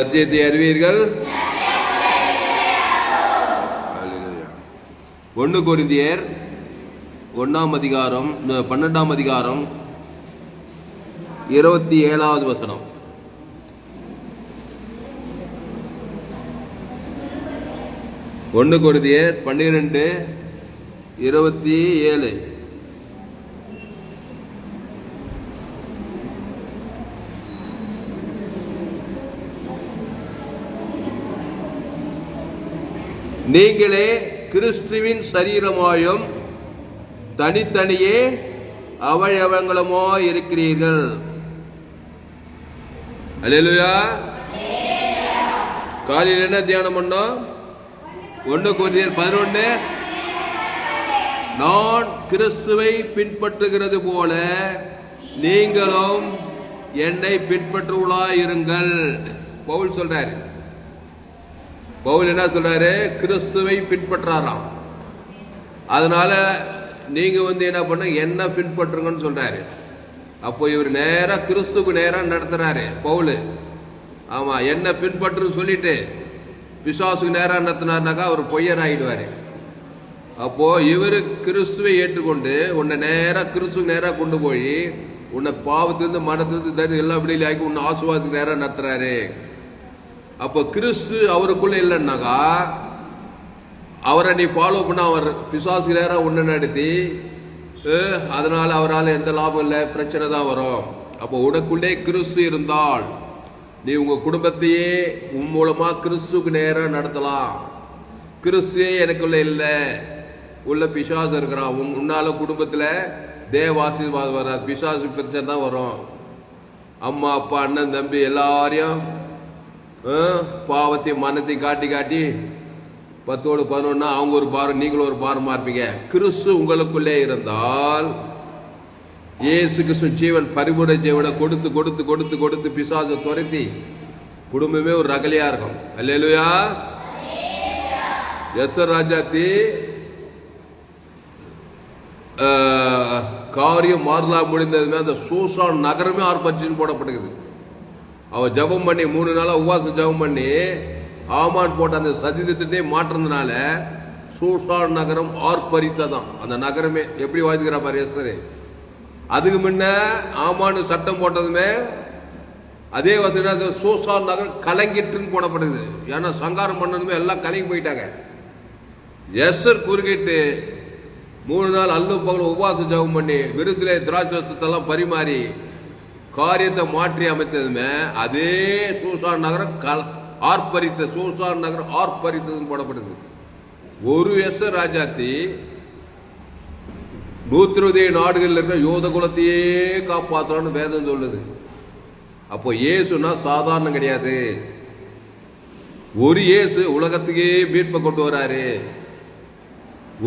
சத்தியத்தை அறிவீர்கள். ஒண்ணு கொரிந்தியர் ஒண்ணாம் அதிகாரம் பன்னெண்டாம் அதிகாரம் இருபத்தி ஏழாவது வசனம். ஒண்ணு கொரிந்தியர் பன்னிரெண்டு இருபத்தி ஏழு. நீங்களே கிறிஸ்துவின் சரீரமாயும் தனித்தனியே அவயவங்களுமோ இருக்கிறீர்கள். அலையலுயா காலையில் என்ன தியானம் பண்ணோம்? ஒன்று கொரிந்தியர் பதினொன்று நான் கிறிஸ்துவை பின்பற்றுகிறது போல நீங்களும் என்னை பின்பற்றுவளாய் இருங்கள் பவுல் சொல்றாரு பவுல் என்ன சொல்றாரு? கிறிஸ்துவை பின்பற்றாராம். அதனால நீங்க வந்து என்ன பண்ண? என்ன பின்பற்றுங்கன்னு சொல்றாரு. அப்போ இவர் நேராக கிறிஸ்துக்கு நேராக நடத்துறாரு பவுலு. ஆமா என்ன பின்பற்றுன்னு சொல்லிட்டு விசுவாசுக்கு நேராக நடத்தினார்னாக்கா அவர் பொய்யர் ஆயிடுவாரு அப்போ இவரு கிறிஸ்துவை ஏற்றுக்கொண்டு உன்னை நேராக கிறிஸ்துக்கு நேராக கொண்டு போய் உன்னை பாவத்திலிருந்து மனத்திலிருந்து தரி எல்லாம் விடுதலை ஆக்கி உன்னை ஆசுவாதத்துக்கு நேராக நடத்துறாரு. அப்போ கிறிஸ்து அவருக்குள்ள இல்லைன்னாக்கா அவரை நீ ஃபாலோ பண்ண அவர் விசுவாசிகளாக ஒன்று நடத்தி அதனால் அதனால அவரால் எந்த லாபம் இல்லை பிரச்சனை தான் வரும். அப்போ உனக்குள்ளே கிறிஸ்து இருந்தால் நீ உங்க குடும்பத்தையே உன் மூலமா கிறிஸ்துக்கு நேரம் நடத்தலாம். கிறிஸ்துவே எனக்குள்ள இல்லை. உள்ள பிசாசு இருக்கிறான். உன் உன்னால குடும்பத்தில் தேவ ஆசீர்வாதம் வராது. பிசாசு பிரச்சனை தான் வரும். அம்மா அப்பா அண்ணன் தம்பி எல்லாரையும் பாவத்தை பாவத்தையும் காட்டி காட்டி பத்தோடு பதினொன்னா அவங்க ஒரு பாரம் நீங்களும் ஒரு பாரமா இருப்பீங்க. கிறிஸ்து உங்களுக்குள்ளே இருந்தால் இயேசு கிறிஸ்து ஜீவன் பரிபுட ஜீவனை கொடுத்து கொடுத்து கொடுத்து கொடுத்து பிசாசை துரத்தி குடும்பமே ஒரு ரகலையா இருக்கும். அல்லேலுயா. எஸ் ராஜாத்தி காரியம் மாறலாம் முடிந்ததுமே அந்த சூசான் நகரமே ஆர்ப்பரிச்சுன்னு போடப்படுகிறது. அவ ஜெபம் பண்ணி மூணு நாளாக உபவாசம் ஜெபம் பண்ணி ஆமான் போட்ட அந்த சதித்திட்டத்தை மாற்றுறதுனால சூசான் நகரம் ஆர்ப்பரித்ததாம். அந்த நகரமே எப்படி வாழ்த்துக்கிறா பாரு எஸ்வரே அதுக்கு முன்ன ஆமானு சட்டம் போட்டதுமே அதே வசதி சூசான் நகரம் கலங்கிட்டுன்னு போடப்படுது ஏன்னா சங்காரம் பண்ணதுமே எல்லாம் கலங்கி போயிட்டாங்க. எஸ்வர் குறுக்கிட்டு மூணு நாள் அல்லும் பகல் உபவாசம் ஜெபம் பண்ணி விருதுலேயும் திராட்சை வசத்தெல்லாம் பரிமாறி காரியத்தை மாற்றி அமைத்ததுமே அதே சூசான் நகரம் கல ஆர்ப்பரித்த சூசான் நகரம் ஆர்ப்பரித்ததுன்னு போடப்படுது. ஒரு எஸ் ராஜாத்தி நூத்தி இருபது நாடுகளில் இருக்கிற யோத குலத்தையே காப்பாற்றணும்னு வேதம் சொல்லுது. அப்போ இயேசுனா சாதாரணம் கிடையாது. ஒரு இயேசு உலகத்துக்கே மீட்பை கொண்டு வராரு.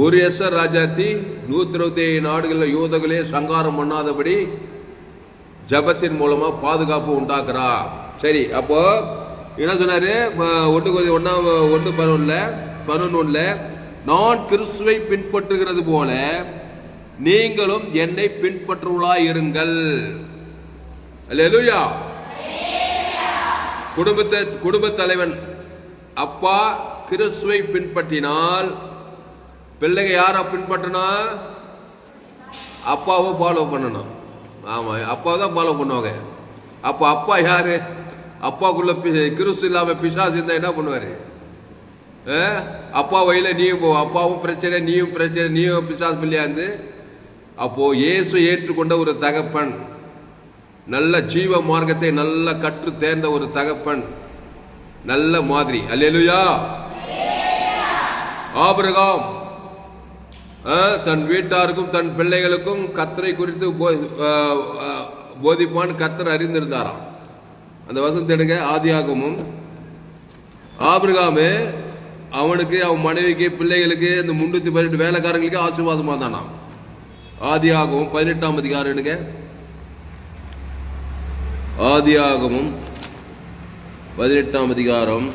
ஒரு எஸ் ராஜாத்தி நூத்தி இருபத்தி ஏழு நாடுகளில் யூதர்களே சங்காரம் பண்ணாதபடி ஜபத்தின் மூலமா பாதுகாப்பு உண்டாக்குறா. சரி அப்போ என்ன சொன்னாரு? ஒன்று கொஞ்சம் ஒன்னா ஒன்று பதினொன்னுல பதினொன்னுல நான் கிறிஸ்துவை பின்பற்றுகிறது போல நீங்களும் என்னை பின்பற்றுவளாய் இருங்கள் அல்லேலூயா. குடும்பத்தை குடும்ப தலைவன் அப்பா கிறிஸ்துவை பின்பற்றினால் பிள்ளைங்க யாரை பின்பற்றினா? அப்பாவை ஃபாலோ பண்ணணும். ஆமாம் அப்பா தான் ஃபாலோ பண்ணுவாங்க. அப்போ அப்பா யார்? அப்பாக்குள்ள பி- கிறிஸ்து இல்லாமல் பிசாசு இருந்தால் என்ன பண்ணுவார்? அப்பா வழியில் நீயும் போ அப்பாவும் பிரச்சனை நீயும் பிரச்சனை நீயும் பிசாசு பிள்ளையா இருந்து இயேசு ஏற்றுக்கொண்ட ஒரு தகப்பன் நல்ல ஜீவ மார்க்கத்தை நல்ல கற்று தேர்ந்த ஒரு தகப்பன் நல்ல மாதிரி. அல்லேலூயா. ஆபிரகாம். தன் வீட்டாருக்கும் தன் பிள்ளைகளுக்கும் கத்தரை குறித்து போதிப்பான் கத்தர் அறிந்திருந்தாராம். அந்த வசனத்தை எடுங்க ஆதியாகமும். ஆபிரகாமு அவனுக்கு அவன் மனைவிக்கு பிள்ளைகளுக்கு இந்த முன்னூத்தி பதினெட்டு வேலைக்காரங்களுக்கு ஆசீர்வாதமா தானாம் ஆதியாகமும் பதினெட்டாம் அதிகாரம் எடுங்க. ஆதியாகமும் பதினெட்டாம் அதிகாரம்.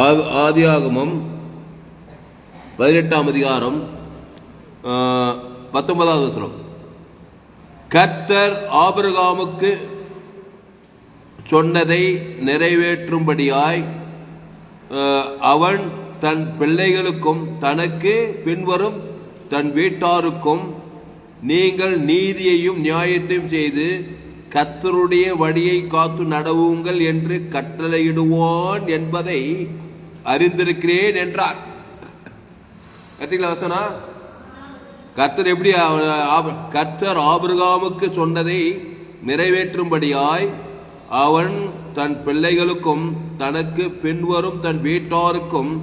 ஆதியாகமம் பதினெட்டாம் அதிகாரம் பத்தொன்பதாவது வசனம். கர்த்தர் ஆபிரகாமுக்கு சொன்னதை நிறைவேற்றும்படியாய் அவன் தன் பிள்ளைகளுக்கும் தனக்கு பின்வரும் தன் வீட்டாருக்கும் நீங்கள் நீதியையும் நியாயத்தையும் செய்து கர்த்தருடைய வழியை காத்து நடவுங்கள் என்று கட்டளையிடுவான் என்பதை அறிந்திருக்கிறேன் என்றார். கத்தீங்களா வசனா கர்த்தர் எப்படி கர்த்தர் ஆபிரகாமுக்கு சொன்னதை நிறைவேற்றும்படியாய் அவன் தன் பிள்ளைகளுக்கும் தனக்கு பின்வரும் தன் வீட்டாருக்கும்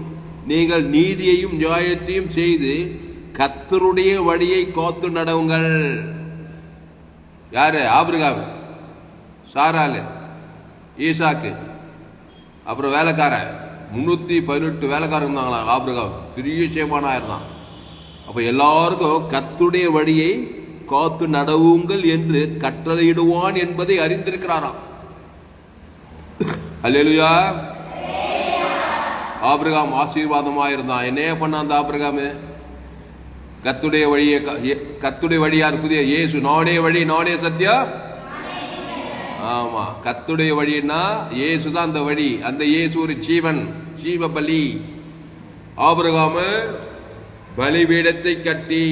நீங்கள் நீதியையும் நியாயத்தையும் செய்து கர்த்தருடைய வழியை காத்து நடவுங்கள். யாரு? ஆபிரகாம். சாராலு ஈசாக்கு. அப்புறம் வேலைக்காரன். முன்னூத்தி பதினெட்டு வேலைக்காரங்க இருந்தாங்களா ஆபிரகாம் பெரிய சேமானா தான் அப்போ எல்லாருக்கும் கத்துடைய வழியை காத்து நடவுங்கள் என்று கட்டளையிடுவான் என்பதை அறிந்திருக்கிறாராம். அல்லேலூயா. ஆபிரகாம் ஆசீர்வாதமாக இருந்தான் என்னைய பண்ண அந்த ஆபிரகாமு? கத்துடைய வழியை க- கத்துடைய வழியா இருக்குது இயேசு நானே வழி நானே சத்யா ஆமா கத்துடைய வழின்னா இயேசு தான் அந்த வழி. அந்த இயேசு ஒரு ஜீவன் ஜீவ பலி. ஆபிரகாம பலிபீடத்தை கட்டி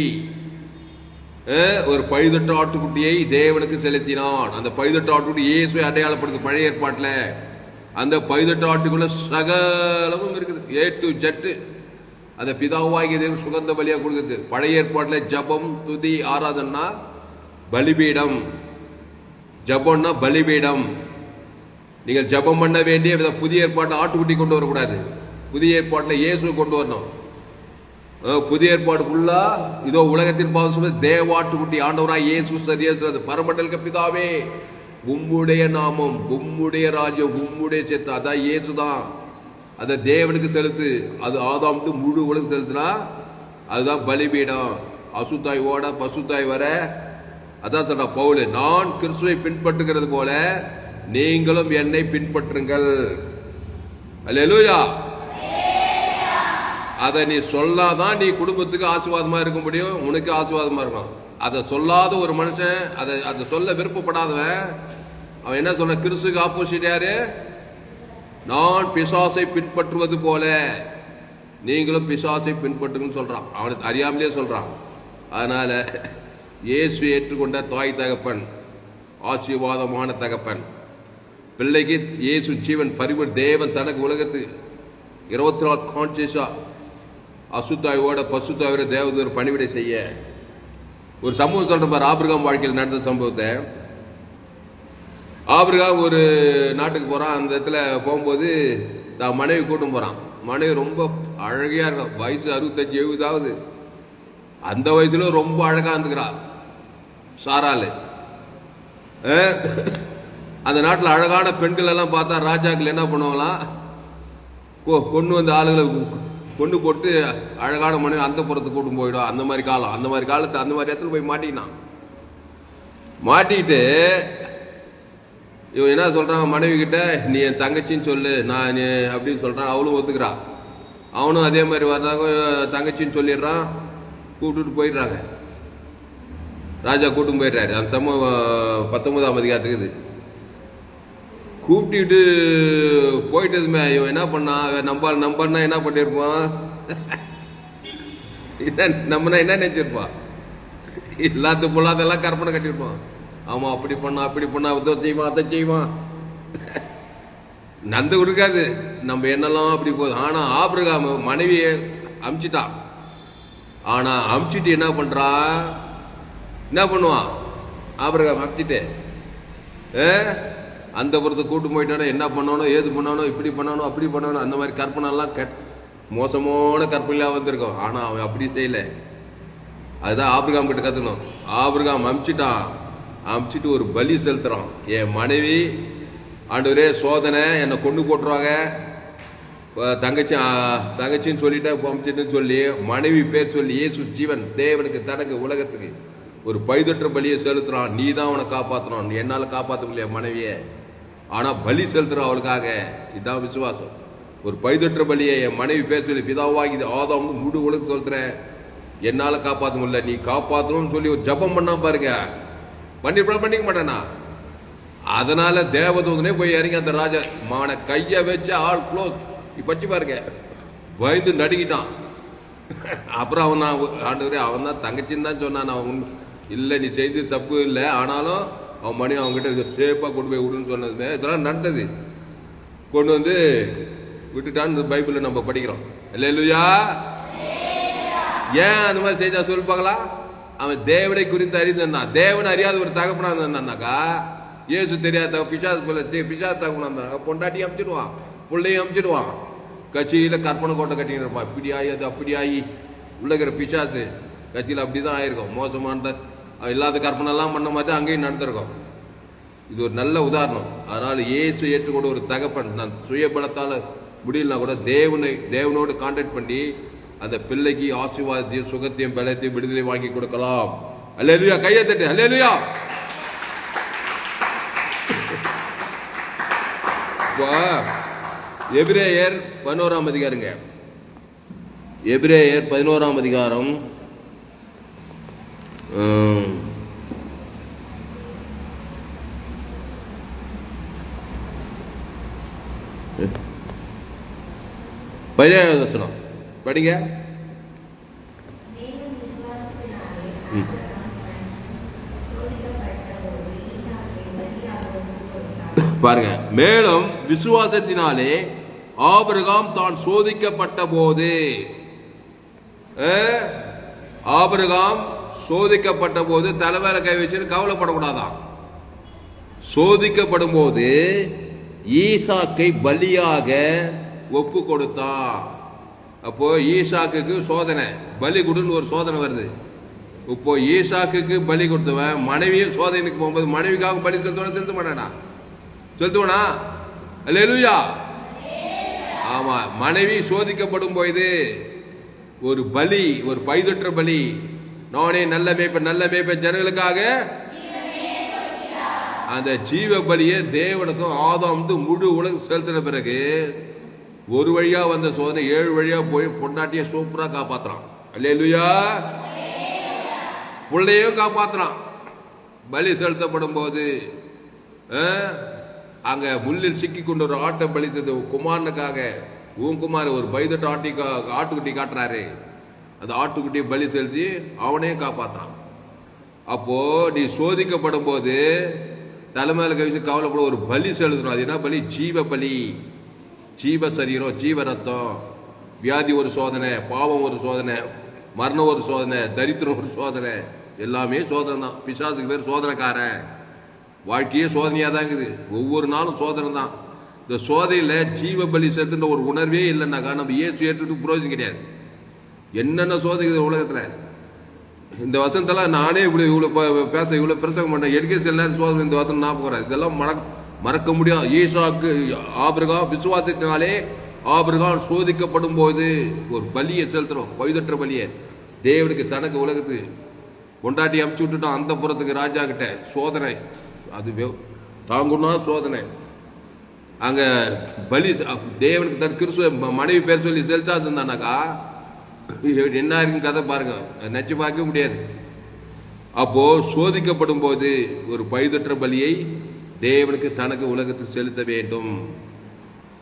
ஒரு பழுதட்ட ஆட்டுக்குட்டியை தேவனுக்கு செலுத்தினான். அந்த பழுதட்ட ஆட்டுக்குட்டி இயேசுவை அடையாளப்படுத்து பழைய ஏற்பாட்டில். அந்த பழுதட்ட ஆட்டுக்குள்ள சகலமும் இருக்குது. ஏ டு ஜட்டு அந்த பிதாவாகிய தேவன் சுகந்த பலியாக கொடுக்குது பழைய ஏற்பாட்டில் ஜபம் துதி ஆராதனா பலிபீடம். ஜபம்னா பலிபீடம். நீங்கள் ஜபம் பண்ண வேண்டிய வித புதிய ஏற்பாட்டில் ஆட்டுக்குட்டி கொண்டு வரக்கூடாது. புதிய ஏற்பாட்டில் இயேசு கொண்டு வரணும். புதிய ஏற்பாடு ஃபுல்லா இதோ உலகத்தின் பாவம் சுமந்த தேவாட்டுக்குட்டி ஆண்டவராய் இயேசு சரியேசுறது பரமண்டலுக்கு பிதாவே உம்முடைய நாமம் உம்முடைய ராஜ்யம் உம்முடைய சேத்து அதான் இயேசு தான். அதை தேவனுக்கு செலுத்து அது ஆதாம்ட்டு முழு உலகம் செலுத்தினா அதுதான் பலிபீடம். அசுத்தாய் ஓட பசுத்தாய் வர அதான் சொல்ற பவுல் நான் கிறிஸ்துவை பின்பற்றுகிறது போல நீங்களும் என்னை பின்பற்றுங்கள். அல்லேலூயா. அதை நீ சொல்லாதான் நீ குடும்பத்துக்கு ஆசீர்வாதமா இருக்க முடியும் உனக்கு ஆசீர்வாதமா இருக்கும். அதை சொல்லாத ஒரு மனுஷன் அதை அதை சொல்ல விருப்பப்படாதவன் அவன் என்ன சொன்ன கிறிஸ்துக்கு ஆப்போசிட் யாரு? நான் பிசாசை பின்பற்றுவது போல நீங்களும் பிசாசை பின்பற்றுங்கன்னு சொல்றான். அவனுக்கு அறியாமலே சொல்றான். அதனால இயேசு ஏற்றுக்கொண்ட தாய் தகப்பன் ஆசீர்வாதமான தகப்பன். பிள்ளைக்கு இயேசு ஜீவன் பரிவு தேவன் தனக்கு உலகத்துக்கு இருபத்தி நாலு கான்சியஸா அசுத்தாயோட பசுத்தாயோட தேவதூர் பணிவிடை செய்ய. ஒரு சம்பவம் சொல்ற பாரு ஆபிரகாம் வாழ்க்கையில் நடந்த சம்பவத்தை. ஆபிரகாம் ஒரு நாட்டுக்கு போறான். அந்த இடத்துல போகும்போது தான் மனைவி கூட்டும் போறான். மனைவி ரொம்ப அழகியா இருக்கும் வயசு அறுபத்தஞ்சு எழுபதாவது. அந்த வயசுல ரொம்ப அழகா இருந்துக்கிறான் சாராலு. அந்த நாட்டில் அழகான பெண்கள் எல்லாம் பார்த்தா ராஜாக்கள் என்ன பண்ணுவாங்களாம் கொ- கொண்டு வந்து ஆளுகளை கொண்டு போட்டு அழகான மனைவி அந்த புறத்துக்கு கூட்டும் போயிடும் அந்த மாதிரி காலம். அந்த மாதிரி காலத்து அந்த மாதிரி இடத்துல போய் மாட்டிக்கினான் மாட்டிக்கிட்டு இவன் என்ன சொல்கிறான் மனைவி கிட்ட நீ என் தங்கச்சின்னு சொல்லு. நான் நீ அப்படின்னு சொல்கிறான் அவளும் ஒத்துக்கிறான் அவனும் அதே மாதிரி வர்றாங்க தங்கச்சின்னு சொல்லிடுறான். கூப்பிட்டுட்டு போயிடுறாங்க. ராஜா கூட்டும் போயிடுறாரு. அந்த சம்பவம் பத்தொன்பதாம் அதிகாரத்துக்கு இது. கூப்பிட்டுட்டு போயிட்டதுமே இவன் என்ன பண்ணான் நம்ப நம்பர்னா என்ன பண்ணிருப்பான்? இதான் நம்மனா என்ன நினைச்சிருப்பான்? இல்லாத பொல்லாதெல்லாம் கற்பனை கட்டியிருப்பான் ஆமா அப்படி பண்ணா அப்படி பண்ணா அதை செய்வான் அதை செய்வான். நந்து இருக்காது நம்ம என்னெல்லாம் அப்படி போகுது ஆனா ஆபிரகாம் மனைவியை அமிச்சிட்டான். ஆனா அமிச்சிட்டு என்ன பண்றான் என்ன பண்ணுவான் ஆபிரகாம் அமிச்சிட்டு ஏ அந்த புறத்தை கூட்டு போயிட்டானோ? என்ன பண்ணணும் ஏது பண்ணணும் இப்படி பண்ணணும் அப்படி பண்ணணும் அந்த மாதிரி கற்பனைலாம் எல்லாம் கெட் மோசமான கற்பனையாக வந்திருக்கும். ஆனால் அவன் அப்படி செய்யல. அதுதான் ஆபிரகாம் கிட்ட கற்றுக்கணும் ஆபிரகாம் அமிச்சிட்டான். அமிச்சிட்டு ஒரு பலி செலுத்துறான். என் மனைவி ஆண்டவரே சோதனை என்னை கொண்டு போட்டுருவாங்க. தங்கச்சி தங்கச்சின்னு சொல்லிட்டு அமிச்சிட்டுன்னு சொல்லி மனைவி பேர் சொல்லி இயேசு ஜீவன் தேவனுக்கு தனக்கு உலகத்துக்கு. ஒரு பழுதற்ற பலியை செலுத்துறான். நீ தான் அவனை காப்பாற்றணும் என்னால் காப்பாற்ற முடியல மனைவியை. ஆனால் பலி செலுத்துகிறான் அவளுக்காக இதுதான் விசுவாசம். ஒரு பழுதற்ற பலியை என் மனைவி பேச பிதாவாகி ஆதாம் முழு உலகம் சொல்றேன் என்னால் காப்பாற்ற முடியல. நீ காப்பாற்றணும்னு சொல்லி ஒரு ஜபம் பண்ணா பாருங்க. பண்ணிருப்பா பண்ணிக்க மாட்டேனா? அதனால தேவதூதனே போய் இறங்கி அந்த ராஜா மானை கையை வச்சு ஆள் க்ளோஸ் இப்பச்சு பாருங்க. பயந்து நடுங்கிட்டான். அப்புறம் அவன் நான் ஆண்டவரே அவன் தான் தங்கச்சின்னு தான் சொன்னான். அவன் இல்லை நீ செய்தது தப்பு இல்லை ஆனாலும் அவன் மணி அவங்ககிட்ட சேஃபாக கொண்டு போய் விடுன்னு சொன்னது இதெல்லாம் நடந்தது. கொண்டு வந்து விட்டுட்டான்னு பைபிளில் நம்ம படிக்கிறோம். இல்லை இல்லையா ஏன் அந்த மாதிரி செய்தா சொல்லி பார்க்கலாம். அவன் தேவனை குறித்து அறிந்தான் தேவனை அறியாத ஒரு தகப்பனா இருந்தானாக்கா இயேசு தெரியாத பிசாசு போல பிசாசு தகப்பனா இருந்தாங்க பொண்டாட்டி அமுச்சிடுவான் பிள்ளையும் அமுச்சிடுவான். கட்சியில் கற்பனை கோட்டை கட்டிக்கிட்டு இருப்பான். இப்படி ஆகி அது அப்படி ஆகி உள்ளக்கிற இருக்கிற பிசாசு அப்படி தான் ஆயிருக்கும். மோசமான இல்லாத கற்பனைலாம் பண்ண மாதிரி தான் அங்கேயும் நடந்திருக்கும். இது ஒரு நல்ல உதாரணம். அதனால் ஏசு ஏற்றுக்கூட ஒரு தகப்பன் நான் சுயபலத்தால் முடியலனா கூட தேவனை தேவனோடு கான்டாக்ட் பண்ணி அந்த பிள்ளைக்கு ஆசீர்வாதத்தையும் சுகத்தையும் பலத்தையும் விடுதலை வாங்கி கொடுக்கலாம். அல்லேலுயா கையை தட்டு. அல்லேலுயா. இப்போ எபிரேயர் பதினோராம் அதிகாரங்க. எபிரேயர் பதினோராம் அதிகாரம் பதினேழாவது வசனம். படிங்க. பாருங்க. மேலும் விசுவாசத்தினாலே ஆபிரகாம் தான் சோதிக்கப்பட்ட போது. ஆபிரகாம் சோதிக்கப்பட்ட போது தலைமையில கை வச்சுட்டு கவலைப்படக்கூடாதான். சோதிக்கப்படும் போது ஈசாக்கை பலியாக ஒப்பு கொடுத்தான் அப்போ ஈசாக்குக்கு சோதனை. பலி கொடுன்னு ஒரு சோதனை வருது. இப்போ ஈசாக்குக்கு பலி கொடுத்தவன் மனைவியும் சோதனைக்கு போகும்போது மனைவிக்காக பலி செலுத்துவானா செலுத்த மாட்டானா? செலுத்துவனா? அல்லா ஆமா மனைவி சோதிக்கப்படும் போது ஒரு பலி ஒரு பைதொற்ற பலி. நானே நல்ல மேய்ப்ப நல்ல மேய்ப்ப ஜனங்களுக்காக அந்த ஜீவ பலியை தேவனுக்கும் ஆதாம் முழு உலகம் செலுத்தின பிறகு ஒரு வழியா வந்த சோதனை ஏழு வழியா போய் பொண்டாட்டியை சூப்பரா காப்பாத்துறான். அல்லையா பிள்ளையும் காப்பாத்துறான். பலி செலுத்தப்படும் போது அஹ், அங்க முள்ளில் சிக்கி கொண்டு ஒரு ஆட்டை பலித்தது குமாரனுக்காக. உன் குமார் ஒரு பைதட்டு ஆட்டி கா- ஆட்டுக்குட்டி காட்டுறாரு. அந்த ஆட்டுக்குட்டியை பலி செலுத்தி அவனையும் காப்பாத்துறான். அப்போ நீ சோதிக்கப்படும் போது தலைமையில கவிச்சு கவலைப்பட ஒரு பலி செலுத்தணும் அது என்ன பலி? ஜீவ பலி. ஜீவ சரீரம் ஜீவ ரத்தம் வியாதி ஒரு சோதனை பாவம் ஒரு சோதனை மரணம் ஒரு சோதனை தரித்திரம் ஒரு சோதனை எல்லாமே சோதனை தான் பிசாசுக்கு பேர் சோதனைக்காரன். வாழ்க்கையே சோதனையாக தான் இருக்குது. ஒவ்வொரு நாளும் சோதனை தான் இந்த சோதனையில் ஜீவ பலி சேர்த்துன்ற ஒரு உணர்வே இல்லைன்னாக்கா நம்ம ஏசு ஏற்றுட்டு புரோஜனம் கிடையாது. என்னென்ன சோதிக்குது உலகத்தில்? இந்த வசனத்தெல்லாம் நானே இப்படி இவ்வளோ பேச இவ்வளோ பிரசங்கம் பண்ணேன். எடுக்க சில நேரம் சோதனை இந்த வசனம் ஞாபகம் போகிறேன் இதெல்லாம் மறக்க மறக்க முடியாது ஈசாக்கு ஆபிரகாம் விசுவாசத்தினாலே ஆபிரகாம் சோதிக்கப்படும் போது ஒரு பலியை செலுத்துறோம் பழுதற்ற பலியை. தேவனுக்கு தனக்கு உலகத்துக்கு கொண்டாட்டி அமுச்சு விட்டுட்டோம் அந்த புறத்துக்கு ராஜா கிட்ட சோதனை. அது வெ- தாங்குனா சோதனை. அங்கே பலி தேவனுக்கு தன் கிறிஸ்துவ மனைவி பேர் சொல்லி செலுத்தாது இருந்தானாக்கா என்ன இருக்குன்னு கதை பாருங்க நச்சு பார்க்க முடியாது. அப்போது சோதிக்கப்படும் போது ஒரு பைதற்ற பலியை தேவனுக்கு தனக்கு உலகத்தை செலுத்த வேண்டும்.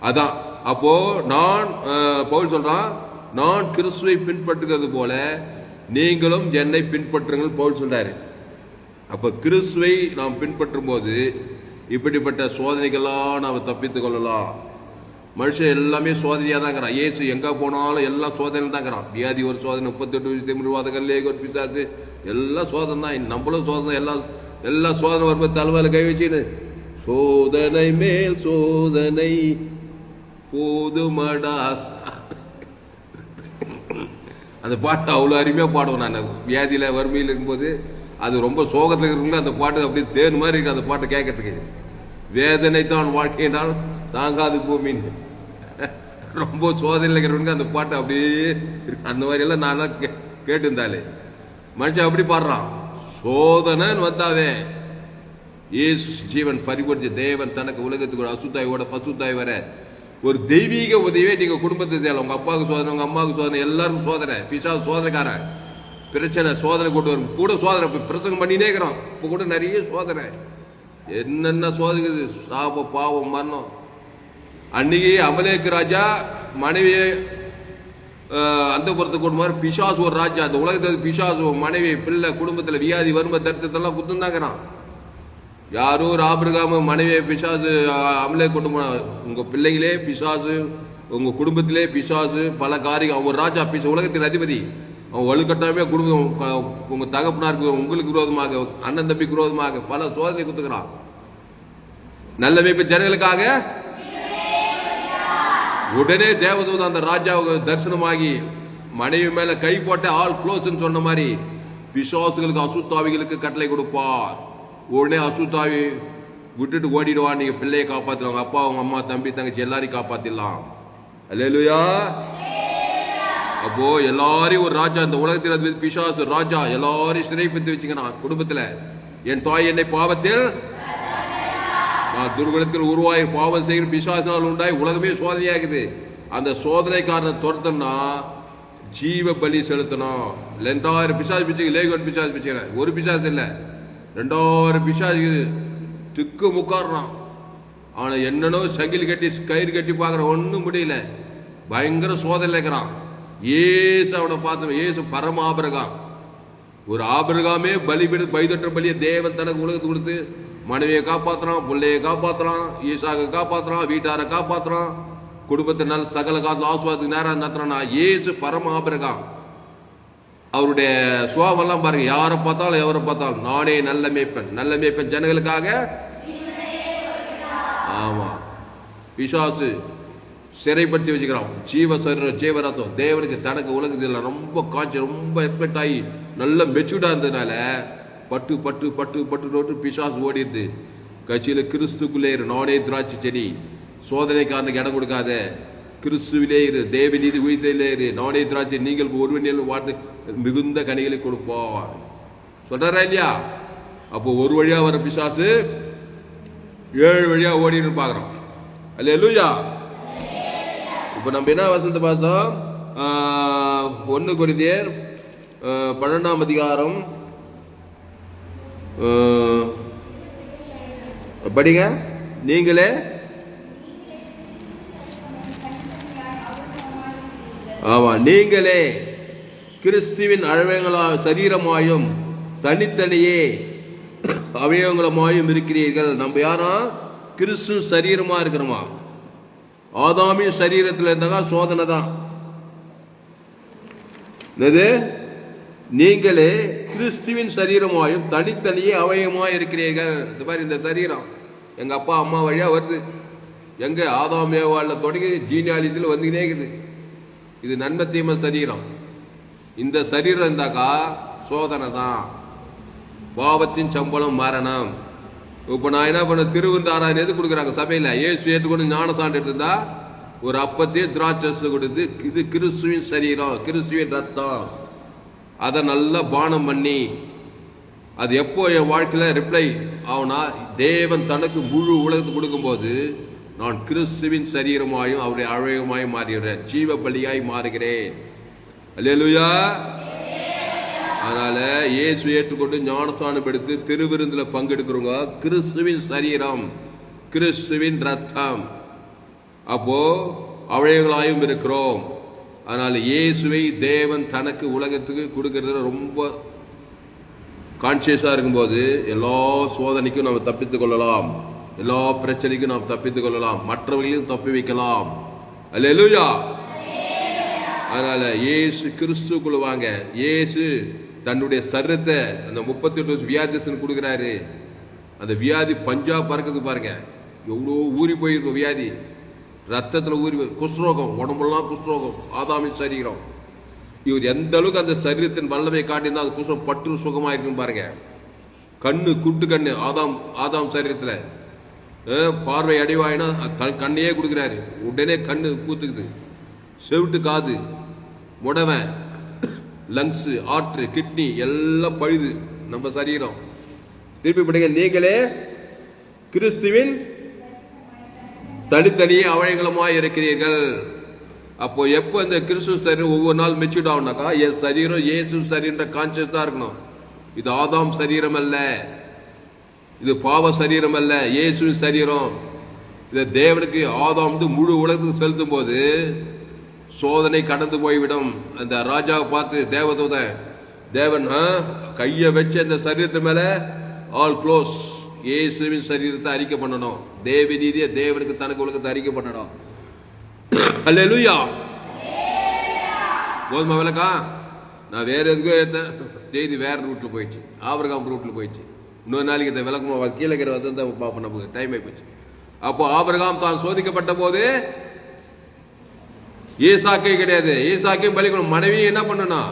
அதான். அப்போ நான் பவுல் சொல்றான் நான் கிறிஸ்துவை பின்பற்றுகிறது போல நீங்களும் என்னை பின்பற்றுங்கள் பவுல் சொல்றாரு. அப்ப கிறிஸ்துவை நாம் பின்பற்றும் போது இப்படிப்பட்ட சோதனைகள்லாம் நாம் தப்பித்துக் கொள்ளலாம். மனுஷன் எல்லாமே சோதனையாக தான் இருக்கிறான். ஏசு எங்கே போனாலும் எல்லாம் சோதனை தான் இருக்கிறான். வியாதி ஒரு சோதனை முப்பத்தெட்டு திமிழ்வாதங்கள் ஒரு பிசாசு எல்லாம் சோதனை தான் நம்மளும் சோதனை எல்லாம் எல்லாம் சோதனை வரும்போது தலைமையில் கை வச்சுன்னு சோதனை மேல் சோதனை போதுமடா. அந்த பாட்டு அவ்வளோ அருமையாக பாடுவேன் நான். வியாதியில் வறுமையில் இருக்கும்போது அது ரொம்ப சோகத்தில் இருக்கும்போது அந்த பாட்டு அப்படியே தேன் மாதிரி இருக்கு அந்த பாட்டை கேட்கறதுக்கு. வேதனை தான் வாழ்க்கையினால் தாங்காது பூமின்னு ரொம்ப சோதனையில் இருக்கிறவனுக்கு அந்த பாட்டு அப்படியே அந்த மாதிரி எல்லாம் நான் கே கேட்டிருந்தாலே. மனுஷன் அப்படி பாடுறான். சோதனைன்னு வந்தாவே. இயேசு ஜீவன் பரிபுரிஞ்ச தேவன் தனக்கு உலகத்துக்கு அசுத்தாயோட பசுத்தாய் வர. ஒரு தெய்வீக உதவியை நீங்க குடும்பத்தை தேவை உங்க அப்பாவுக்கு சோதனை உங்க அம்மாவுக்கு சோதனை எல்லாருக்கும் சோதனை. பிசா சோதனைக்காரன். பிரச்சனை சோதனை கொண்டு வரும். கூட சோதனை இப்போ பிரசங்கம் பண்ணினே இருக்கிறோம். இப்போ கூட நிறைய சோதனை. என்னென்ன சோதனை சாப பாவம் மரணம். அன்னைக்கு அமலேக்கு ராஜா மனைவியை அந்த புறத்துக்கு ஒரு மாதிரி பிசாசு ஒரு ராஜா அந்த உலகத்தில் பிசாசு மனைவி பிள்ளை குடும்பத்தில் வியாதி வறுமை தடுத்ததெல்லாம் குத்துந்தாங்கிறான் யாரும் ஒரு ஆபிரகாம மனைவியை பிசாசு அமலே கொண்டு போனா உங்கள் பிள்ளைகளே பிசாசு உங்கள் குடும்பத்திலே பிசாசு பல காரியம் அவன் ஒரு ராஜா பிசா உலகத்தின் அதிபதி. அவன் வலுக்கட்டாமே குடும்பம் உங்கள் தகப்பனாருக்கு உங்களுக்கு விரோதமாக அண்ணன் தம்பிக்கு விரோதமாக பல சோதனை குத்துக்கிறான் நல்ல ஜனங்களுக்காக உடனே தேவதூதன் அந்த ராஜாவுக்கு தரிசனமாகி மனைவி மேல கை போட்ட ஆள் க்ளோஸ்ன்னு சொன்ன மாதிரி விசுவாசுகளுக்கு அசுத்தாவிகளுக்கு கட்டளை கொடுப்பார். உடனே அசுத்தாவி விட்டுட்டு ஓடிடுவா நீங்க பிள்ளையை காப்பாத்துவாங்க அப்பா அவங்க அம்மா தம்பி தங்கச்சி எல்லாரையும் காப்பாத்திடலாம். அல்லேலூயா. அப்போ எல்லாரையும் ஒரு ராஜா இந்த உலகத்தில் அது பிசாசு ராஜா எல்லாரையும் சிறைப்பித்து வச்சுக்கிறான் குடும்பத்துல. என் தாய் என்னை பாவத்தில் நான் துர்குணத்தில் உருவாகி பாவம் செய்கிற பிசாசினால் உண்டாய் உலகமே சோதனையாகுது. அந்த சோதனைக்காரனை துரத்தன்னா ஜீவ பலி செலுத்தணும். ரெண்டாயிரம் பிசாசு பிச்சை லேகோன் பிசாசு பிச்சை ஒரு பிசாசு இல்லை. ரெண்டாயிரம் பிசாசு திக்கு முக்காடுறான். அவனை என்னனோ சகில் கட்டி கயிறு கட்டி பார்க்குற ஒன்றும் முடியல. பயங்கர சோதனை இருக்கிறான் ஏசு அவனை பார்த்து ஏசு பரம ஆபரகாம் ஒரு ஆபிரகாமே பலி விடு பைதற்ற பலியை தேவன் தனக்கு உலகத்துக்கு கொடுத்து மனைவியை காப்பாற்றுறான் பிள்ளையை காப்பாற்றுறான் ஈஷாவை காப்பாற்றுறான் வீட்டாரை காப்பாற்றுறான் குடும்பத்தை நல்ல சகல காலத்தில் ஆசுவாதத்துக்கு நேராக நடத்துறான் ஏசு பரம ஆபிரகாம். அவருடைய சுவாபெல்லாம் பாருங்க யாரை பார்த்தாலும் எவரை பார்த்தாலும் நானே நல்ல மேய்ப்பன் நல்ல மேய்ப்பன் ஜனங்களுக்காக. ஆமாம் விசுவாசு சிறைப்படுத்தி வச்சுக்கிறான். ஜீவ சரீரம் ஜீவராத்தம் தேவனுக்கு தனக்கு உலகத்தில் ரொம்ப காய்ச்சல் ரொம்ப எஃபெக்ட் ஆகி நல்ல மெச்சூர்டாக இருந்ததுனால பட்டு பட்டு பட்டு பட்டு நோட்டு பிசாசு ஓடிடுது கட்சியில் கிறிஸ்துக்குள்ளே இரு நானே திராட்சை செடி. சோதனைக்காரனுக்கு இடம் கொடுக்காத. கிறிஸ்துவிலே இரு தேவ நீதி உயிர்த்திலே இரு நானே திராட்சை நீங்கள் ஒருவனில் வாட்டு மிகுந்த கனிகளை கொடுப்போம் சொல்றாரா இல்லையா? அப்போ ஒரு வழியா வர பிசாசு ஏழு வழியா ஓடினு பாக்குறோம் அல்ல லூயா இப்போ நம்ம என்ன வசனத்தை பார்த்தோம்? ஒன்று குறிந்தேர் குறிந்தியர் பன்னெண்டாம் அதிகாரம் படிங்க. நீங்களே. ஆமா நீங்களே. கிறிஸ்துவின் அழகங்களா சரீரமாயும் தனித்தனியே அவயவங்களுமாயும் இருக்கிறீர்கள். நம்ம யாரும் கிறிஸ்து சரீரமா இருக்கிறோமா? ஆதாமி சரீரத்தில் இருந்தாங்க சோதனை தான் என்னது? நீங்களே கிறிஸ்துவின் சரீரமாயும் தனித்தனியே அவயமாக இருக்கிறீர்கள் இந்த மாதிரி இந்த சரீரம் எங்கள் அப்பா அம்மா வழியாக வருது. எங்கே ஆதாம் மேவாளில் தொடங்கி ஜீனியாலியத்தில் வந்துக்கிட்டே இருக்குது. இது நன்மை தீமை சரீரம். இந்த சரீரம் இருந்தாக்கா சோதனை தான். பாவத்தின் சம்பளம் மரணம். இப்போ நான் என்ன பண்ண திருவந்தாராயணம் எது கொடுக்குறாங்க சபையில். ஏசு ஏற்றுக்கொண்டு ஞானசாண்டு இருந்தால் ஒரு அப்பத்தையே திராட்சை கொடுத்து இது கிறிஸ்துவின் சரீரம் கிறிஸ்துவின் ரத்தம். அதை நல்லா பானம் பண்ணி அது எப்போ என் வாழ்க்கையில் ரிப்ளை ஆகுனா தேவன் தனக்கு முழு உலகத்துக்கு கொடுக்கும்போது நான் கிறிஸ்துவின் சரீரமாயும் அவருடைய அழகமாயும் மாறுகிறேன் ஜீவ பலியாய் மாறுகிறேன். அல்லேலூயா அதனால இயேசு ஏற்றுக்கொண்டு ஞானஸ்தானம் எடுத்து திருவிருந்தில் பங்கெடுக்கிறவங்க கிறிஸ்துவின் சரீரம் கிறிஸ்துவின் ரத்தம். அப்போ அவயங்களாயும் இருக்கிறோம். அதனால் இயேசுவை தேவன் தனக்கு உலகத்துக்கு கொடுக்கறதுல ரொம்ப கான்சியஸாக இருக்கும்போது எல்லா சோதனைக்கும் நாம் தப்பித்துக் கொள்ளலாம். எல்லா பிரச்சனைக்கும் நாம் தப்பித்துக் கொள்ளலாம். மற்றவர்களையும் தப்பி வைக்கலாம். அல்லேலூயா அதனால இயேசு கிறிஸ்துக்குள்ள வாங்க. இயேசு தன்னுடைய சரீரத்தை அந்த முப்பத்தி எட்டு வருஷம் வியாதிசன் கொடுக்குறாரு. அந்த வியாதி பஞ்சா பறக்குது பாருங்க. எவ்வளோ ஊறி போயிருக்கும் வியாதி. ரத்தத்தில் ஊறி குஷ்ரோகம் உடம்புலாம் குஷ்ரோகம் ஆதாமி சரீரம். இவர் எந்த அளவுக்கு அந்த சரீரத்தின் வல்லமை காட்டியிருந்தால் அந்த குஷ்ரம் பற்று சுகமாயிருக்குன்னு பாருங்க. கண்ணு குட்டு கண்ணு ஆதாம் ஆதாம் சரீரத்தில். பார்வை அடிவாயினா கண்ணையே கொடுக்குறாரு. உடனே கண்ணு கூத்துக்குது செவிட்டு காது முடவன் லங்ஸு ஆற்று கிட்னி எல்லாம் பழுது. நம்ம சரீரம். திருப்பி பிடிங்க நீங்களே கிறிஸ்துவின் தனித்தனியே அவயங்களுமாய் இருக்கிறீர்கள். அப்போ எப்போ இந்த கிறிஸ்து சரீரம் ஒவ்வொரு நாள் மெச்சூர்ட் ஆகுனாக்கா என் சரீரம் இயேசு சரீரன்ற கான்சியஸ் தான் இருக்கணும். இது ஆதாம் சரீரம் அல்ல. இது பாவ சரீரம் அல்ல. இயேசு சரீரம். இதை தேவனுக்கு ஆதாம் வந்து முழு உலகத்துக்கு செலுத்தும் போது சோதனை கடந்து போய்விடும். அந்த ராஜாவை பார்த்து தேவதூதன் தேவன் ஆ, கையை வச்சு அந்த சரீரத்து மேலே ஆல் க்ளோஸ் இயேசுவின் சரீரத்தை அறிக்கை பண்ணணும். தேவ நீதியை தேவனுக்கு தனக்கு உலகத்தை அறிக்கை பண்ணணும். அல்லேலூயா கோதுமை விளக்கா? நான் வேற எதுக்கோ ஏற்றேன் செய்தி வேற ரூட்ல போயிடுச்சு. ஆபரகாம் ரூட்ல போயிடுச்சு. இன்னொரு நாளைக்கு இந்த விளக்கமா கீழே இருக்கிற வந்து பார்ப்போம் நமக்கு டைம் ஆகி போச்சு. அப்போ ஆபரகாம் தான் சோதிக்கப்பட்ட போது ஈசாக்கே கிடையாது. ஈசாக்கையும் பலிக்கணும். மனைவியும் மனைவி என்ன பண்ணணும்?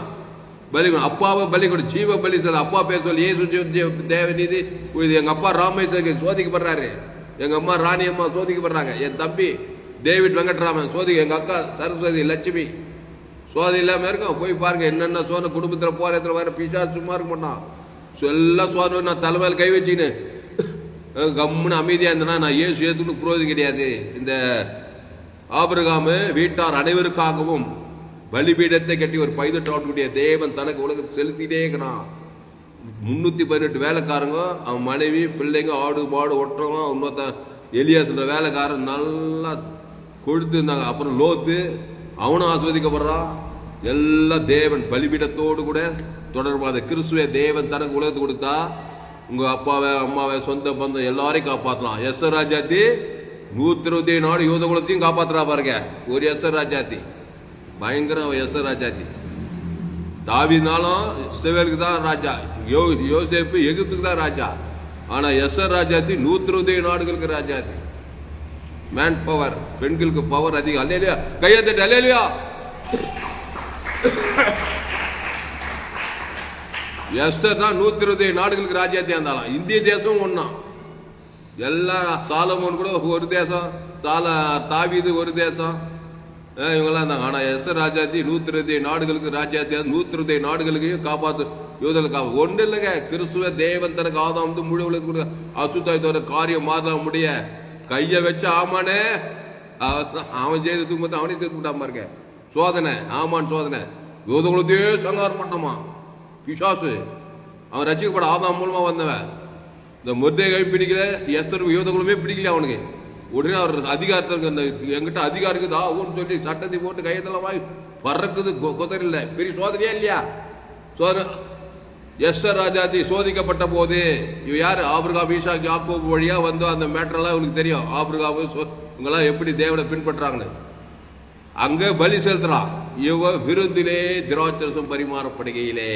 பலி கொடு. அப்பாவை பலி கொடு. ஜீவ பலி சொல்ல. அப்பா பேர் சொல்லி. ஏசு தேவநீதி இது எங்கள் அப்பா ராமேஸ்வருக்கு சோதிக்கப்படுறாரு. எங்கள் அம்மா ராணி அம்மா சோதிக்கப்படுறாங்க. என் தம்பி டேவிட் வெங்கட்ராமன் சோதிக்க எங்கள் அக்கா சரஸ்வதி லட்சுமி சோதி இல்லாமல் இருக்கும். போய் பாருங்க என்னென்ன சோதனை குடும்பத்தில் போகிற இடத்துல வேறு பிசா சும்மா இருக்க மாட்டான். எல்லாம் சோதனை நான் தலைமையில் கை வச்சுன்னு கம்முன்னு அமைதியாக இருந்தேன்னா நான் ஏசு ஏத்துன்னு புரோதி கிடையாது. இந்த ஆபிரகாமு வீட்டார் அனைவருக்காகவும் பலிபீடத்தை கட்டி ஒரு பைதட்டாட்டுடைய தேவன் தனக்கு உலகத்தை செலுத்திட்டே இருக்கிறான். முன்னூத்தி பதினெட்டு வேலைக்காரங்க அவன் மனைவி பிள்ளைங்க ஆடு மாடு ஒட்டுறவங்க இன்னொருத்த எலியாசுன்ற வேலைக்காரன் நல்லா கொடுத்துருந்தாங்க அப்புறம் லோத்து அவனும் ஆஸ்வதிக்கப்படுறான். எல்லாம் தேவன் பலிபீடத்தோடு கூட தொடர்பாத கிறிஸ்துவ தேவன் தனக்கு உலகத்தை கொடுத்தா உங்க அப்பாவை அம்மாவை சொந்த பந்தம் எல்லாரையும் காப்பாற்றலாம் எஸ் ராஜாத்தி நூத்தி இருபத்தி ஏழு நாடு யூத குலத்தையும் காப்பாத்துறா பாருங்க. ஒரு எஸ் ராஜாத்தி. பயங்கரம் எஸ் ராஜாத்தி தாவினாலும் இஸ்ரவேலுக்கு தான் ராஜா. யோ யோசேப்பு எகிப்துக்கு தான் ராஜா. ஆனால் எஸ்ஆர் ராஜாத்தி நூத்தி இருபத்தி நாடுகளுக்கு ராஜாதி மேன் பவர் பெண்களுக்கு பவர் அதிகம். அல்லையா கையத்தட்டு அல்லையா எஸ்ஆர் தான் நூத்தி இருபது நாடுகளுக்கு ராஜாத்தியா இருந்தாலும் இந்திய தேசம் ஒன்றா எல்லா சாலமோன் கூட ஒரு தேசம். சால தாவிது ஒரு தேசம். இவங்கெல்லாம் இருந்தாங்க ஆனால் எஸ் ராஜாத்தி நூத்தி நாடுகளுக்கு ராஜாத்தியா நூத்தி நாடுகளுக்கையும் காப்பாற்று யூதர்களை காப்பா ஒன்றும் இல்லைங்க. கிறிஸ்துவ தேவன் தனக்கு ஆதாம் வந்து முழு உலகத்துக்கு அசுத்தாயத்தோட காரியம் மாத முடிய. கையை வச்சு ஆமானே அவன் அவன் செய்து அவனே தூக்கிட்டாம இருக்க சோதனை. ஆமான் சோதனை. யூதகுலத்தையே சங்காரம் பண்ணமா? பிசாசு. அவன் ரசிக்கப்பட ஆதாம் மூலமா வந்தவன். இந்த முருதேகை பிடிக்கல எஸ்தர் யூதகுலமே பிடிக்கல அவனுக்கு. உடனே அவர் அதிகாரத்தில் அந்த எங்கிட்ட அதிகாரம் இருக்குது ஊன்னு சொல்லி சட்டத்தை போட்டு கையெல்லாம் வாங்கி பறக்குது குதிரை பெரிய சோதனையா இல்லையா? சோதனை எஸ்ஆர் ராஜாதி சோதிக்கப்பட்ட போது இவ யாரு? ஆபிரகா ஈஷா யாக்கோபு வழியா வந்து அந்த மேட்டரெல்லாம் இவனுக்கு தெரியும். ஆபிரகாவு இவங்கெல்லாம் எப்படி தேவனை பின்பற்றாங்கன்னு. அங்க பலி செலுத்துறான் இவ விருந்திலே திராட்சரசம் பரிமாறப்படுகையிலே.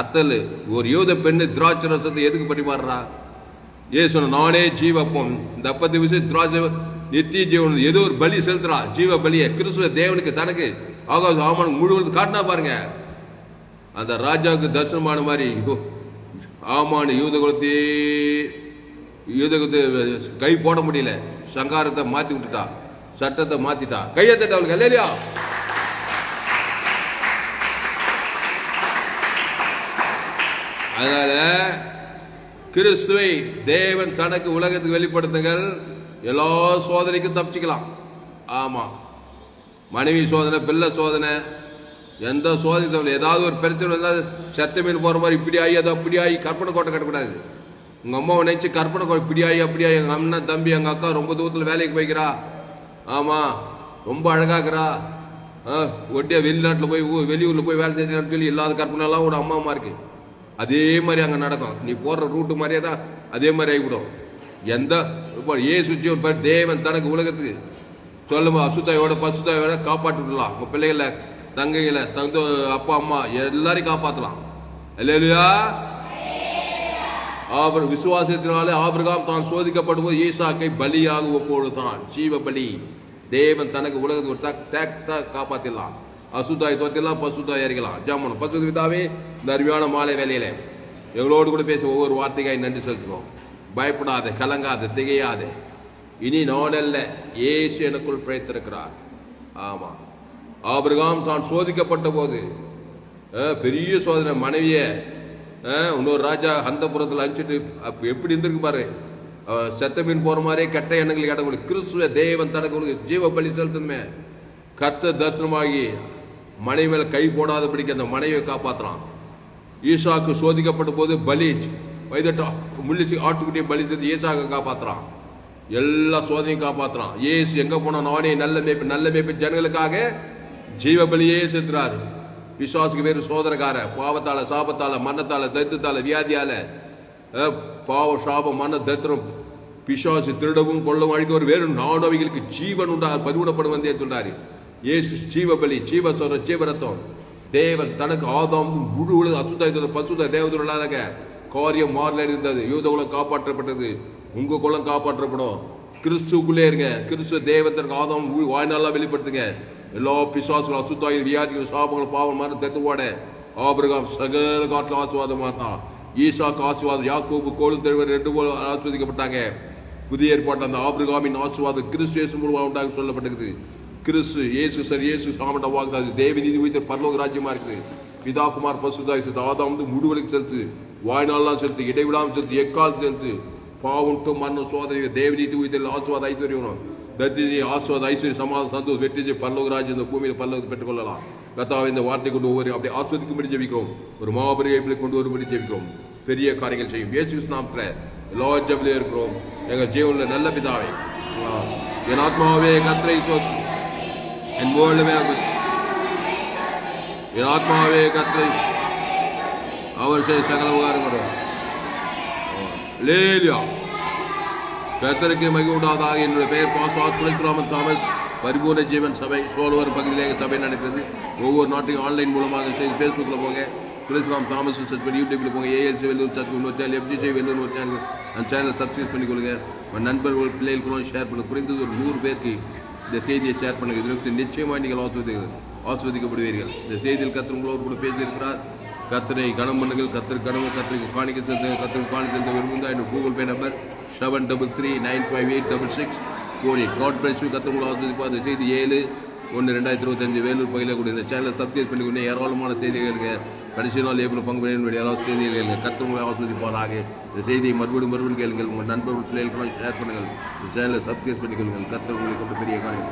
அத்தல் ஒரு யூத பெண்ணு திராட்சரசத்தை எதுக்கு பரிமாறுறா? ஏ சொன்ன, நானே ஜீவப்பம். இந்த அப்பத்தை விஷயம் திராட்சை நித்திய ஜீவன். ஏதோ ஒரு பலி செலுத்துறா. ஜீவ பலியை. கிறிஸ்துவ தேவனுக்கு தனக்கு. ஆகாது ஆமான் முழுவதும் காட்டினா பாருங்க. அந்த ராஜாவுக்கு தரிசனமான மாதிரி ஆமான் யூத குலத்தையே யூத குலத்தை கை போட முடியல. சங்காரத்தை மாத்தி விட்டுட்டா. சட்டத்தை மாத்திட்டா. கையை தட்ட அவளுக்கு. இல்லையா அதனால கிறிஸ்துவை தேவன் தனக்கு உலகத்துக்கு வெளிப்படுத்துங்கள். எல்லா சோதனைக்கும் தப்பிச்சுக்கலாம். ஆமாம் மனைவி சோதனை பிள்ளை சோதனை எந்த சோதனை தவிர ஏதாவது ஒரு பிரச்சனை வந்தால் செத்த மீன் போகிற மாதிரி இப்படி ஆகி அது அப்படி ஆகி கற்பனை கோட்டை கட்டக்கூடாது. உங்கள் அம்மாவை நினச்சி கற்பனை கோட்டை இப்படி ஆகி அப்படி ஆகி எங்கள் அண்ணன் தம்பி எங்கள் அக்கா ரொம்ப தூரத்தில் வேலைக்கு போய்க்கிறா. ஆமாம் ரொம்ப அழகாக்குறா. ஒட்டியா வெளிநாட்டில் போய் வெளியூரில் போய் வேலை செஞ்சுன்னு சொல்லி இல்லாத கற்பனைலாம் ஒரு அம்மா அம்மா இருக்குது அதே மாதிரி அங்கே நடக்கும். நீ போடுற ரூட்டு மாதிரியே தான் அதே மாதிரி ஆகிவிடும் எந்த இப்போ இயேசு ஜீவன் தேவன் தனக்கு உலகத்துக்கு சொல்லுமா அசுத்தாயோட பசுத்தாயோட காப்பாற்றி விடலாம். உங்க பிள்ளைகளை தங்கைகளை சந்தோ அப்பா அம்மா எல்லாரையும் காப்பாற்றலாம் இல்லையா அவர் விசுவாசத்தினாலே ஆபிரகாம் தான் சோதிக்கப்படும் போது ஈசாக்கை பலியாக ஒப்பொழுதான் ஜீவ பலி. தேவன் தனக்கு உலகத்துக்கு காப்பாற்றிடலாம் டக் அசுத்தாய் தோத்திடலாம் பசுத்தாய் அறிக்கலாம் ஜாமன் பசு பிதாவே இந்த அருமையான மாலை வேலையில எங்களோடு கூட பேச ஒவ்வொரு வார்த்தைக்காய் நன்றி செலுத்துவோம் பயப்படாத கலங்காத திகையாத. இனி நானல்ல ஏசு எனக்குள் பிழைத்திருக்கிறார். ஆமா. ஆபிரகாம் தான் சோதிக்கப்பட்ட போது பெரிய சோதனை மனைவிய இன்னொரு ராஜா அந்த புறத்தில் அனுப்பிச்சிட்டு எப்படி இருந்திருக்கு பாரு. செத்த மீன் போற மாதிரியே கெட்ட எண்ணங்கள் இடக்கூடிய கிறிஸ்துவ தேவன் தனக்கு ஜீவ பலி செலுத்தணுமே கர்த்த தரிசனமாகி மனைவி மேல கை போடாதபடிக்கு அந்த மனைவியை காப்பாத்துறான். ஈசாக்கு சோதிக்கப்பட்ட போது பலி வைதட்ட முள்ளிச்சு ஆட்டுக்குட்டியை பலி செஞ்சு ஈசாக்கு காப்பாத்துறான். எல்லா சோதனையும் காப்பாத்துறான். ஏசு எங்க போனா நானே நல்ல மேய்ப்பு நல்ல மேய்ப்பு ஜனங்களுக்காக ஜீவ பலியே செத்துறாரு. விசுவாசுக்கு வேறு சோதனைக்கார பாவத்தால சாபத்தால மன்னத்தால தரித்திரத்தால வியாதியால பாவ சாபம் மன தரித்திரம் பிசாசு திருடவும் கொள்ளவும் ஒரு வேறு நாடவைகளுக்கு ஜீவன் உண்டா? பதிவிடப்படும் வந்தே சொல்றாரு இயேசு ஜீவபலி ஜீவ சொல்ற ஜீவரத்தம். தேவன் தனக்கு ஆதாம் முழு உலக அசுத்த பசுத தேவதொழிலாக காரியம் மாறல இருந்தது. யூத குலம் காப்பாற்றப்பட்டது. உங்க குலம் காப்பாற்றப்படும். கிறிஸ்துக்குள்ளே இருங்க. கிறிஸ்துவ தேவத்திற்கு ஆதாம் வாய்நாளா வெளிப்படுத்துங்க. எல்லா பிசாசுகளும் அசுத்தாயும் வியாதிகள் சாபங்கள் பாவம் மாதிரி தெரிந்து ஓட ஆபிரகாம் சகல காட்டில் ஆசுவாதமாக மாட்டான் ஈசாக்கு ஆசுவாதம் யாக்கோபு கோலும் தெருவர் ரெண்டு போல ஆஸ்வதிக்கப்பட்டாங்க புதிய ஏற்பாட்டு அந்த ஆபிரகாமின் ஆசுவாதம் கிறிஸ்து மூலமாக உண்டாக சொல்லப்பட்டிருக்குது. கிறிஸ்து இயேசு சார் இயேசு சாமண்ட வாக்கு தேவநீதி தேவ உயிர் பரலோக ராஜ்யமா இருக்குது. பிதா குமார் பசுதாய் செலுத்து ஆதாம் வந்து முடிவலுக்கு செலுத்து வாய்நாள்லாம் செலுத்து இடைவிடாமல் செலுத்து எக்கால் செலுத்து. பாவுண்டு மரணம் சோதனை தேவநீதி உயிர் ஆசுவாத ஐஸ்வர்யம் தத்தினி ஆசுவாத ஐஸ்வர்ய சமாத சந்தோஷ் வெற்றிஜி பல்லோக ராஜ்யம் இந்த பூமியில் பல்லோக பெற்றுக்கொள்ளலாம். கத்தாவை இந்த வார்த்தை கொண்டு ஒவ்வொரு அப்படி ஆஸ்வதிக்கும்படி ஜெபிக்கிறோம். ஒரு மாபெரிய கொண்டு வரும்படி ஜெபிக்கிறோம். பெரிய காரியங்கள் செய்யும். இயேசு கிறிஸ்து நாமத்துல எல்லா இருக்கிறோம். எங்கள் ஜீவனில் நல்ல பிதாவை. என் ஆத்மாவே கத்திரை சோத் என் மூலமே என் ஆத்மாவே கத்தை அவர் செய்த சகல உகாரம் லேலியா கத்தருக்கு மகிழ்வுண்டாதாக என்னுடைய பெயர் பாஸ்வாத் துளசிராமன் தாமஸ் பரிபூர்ண ஜீவன் சபை சோழவர் பகுதியிலே சபை நடக்கிறது. ஒவ்வொரு நாட்டையும் ஆன்லைன் மூலமாக செய்து ஃபேஸ்புக்கில் போங்க. துளசிராம் தாமஸ் சர்ச் பண்ணி யூடியூப்பில் போங்க. ஏஎல்சி வெள்ளூர் சர்ச் இன்னொரு சேனல் எஃப்ஜிசி வெள்ளூர் ஒரு சேனல் அந்த சேனலை சப்ஸ்கிரைப் பண்ணிக்கொள்ளுங்க நண்பர்கள் பிள்ளைகளுக்கும் ஷேர் பண்ண. குறைந்தது ஒரு நூறு பேருக்கு இந்த செய்தியை ஷேர் பண்ணுங்க. இதற்கு நிச்சயமாக நீங்கள் ஆஸ்வதி ஆஸ்வதிக்கப்படுவீர்கள். இந்த செய்தியில் கத்தர் உங்களோடு கூட பேசியிருக்கிறார். கத்தரை கனம் பண்ணுங்கள். கத்தர் கனவு கத்தருக்கு காணிக்க செலுத்த கத்தருக்கு காணிக்க செலுத்த விரும்புங்க என்னோட Google Pay number seven double three nine five eight double six கோடி காட் பிரைஸ் கத்தர் உங்களை ஆஸ்வதிப்பா அந்த செய்தி ஏழு ஒன்று ரெண்டாயிரத்தி இருபத்தஞ்சு வேலூர் பகுதியில் கூட இந்த சேனலை சப்ஸ்கிரைப் பண்ணி கொண்டு ஏராளமான செய்திகளுக்கு கடைசி நாள் ஏப்ரல் பங்கு பெற யாராவது செய்திகள் கத்தர் உங்களை ஆஸ்வதிப்பாராக. இந்த செய்தியை மறுபடியும் மறுபடியும் கேளுங்கள். உங்கள் நண்பர்கள் பிள்ளைகளுக்கு ஷேர் பண்ணுங்கள். இந்த சேனலை சப்ஸ்கிரைப் பண்ணிக்கொள்ளுங்கள். கத்தர் உங்களை கொண்டு பெரிய காரியம்